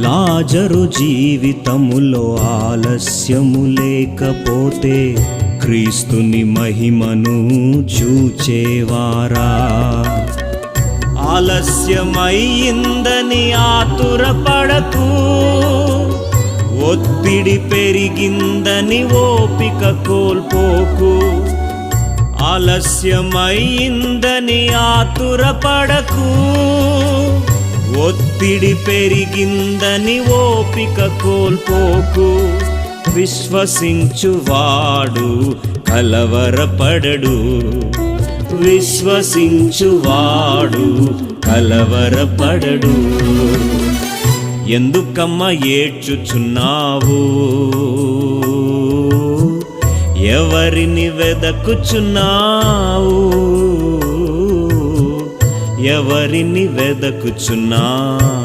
లాజరు జీవితములో ఆలస్యము లేకపోతే క్రీస్తుని మహిమను చూచేవారా? ఆలస్యమయ్యిందని ఆతురపడకు ఒత్తిడి పెరిగిందని ఓపిక కోల్పోకు. ఆలస్యమయ్యిందని ఆతురపడకు ఒత్తిడి పెరిగిందని ఓపిక కోల్పోకు. విశ్వసించువాడు కలవరపడడు. విశ్వసించువాడు కలవరపడడు. ఎందుకమ్మ ఏడ్చుచున్నావు? ఎవరిని వెదకుచున్నావు? ఎవరిని వెదకుచున్నావు?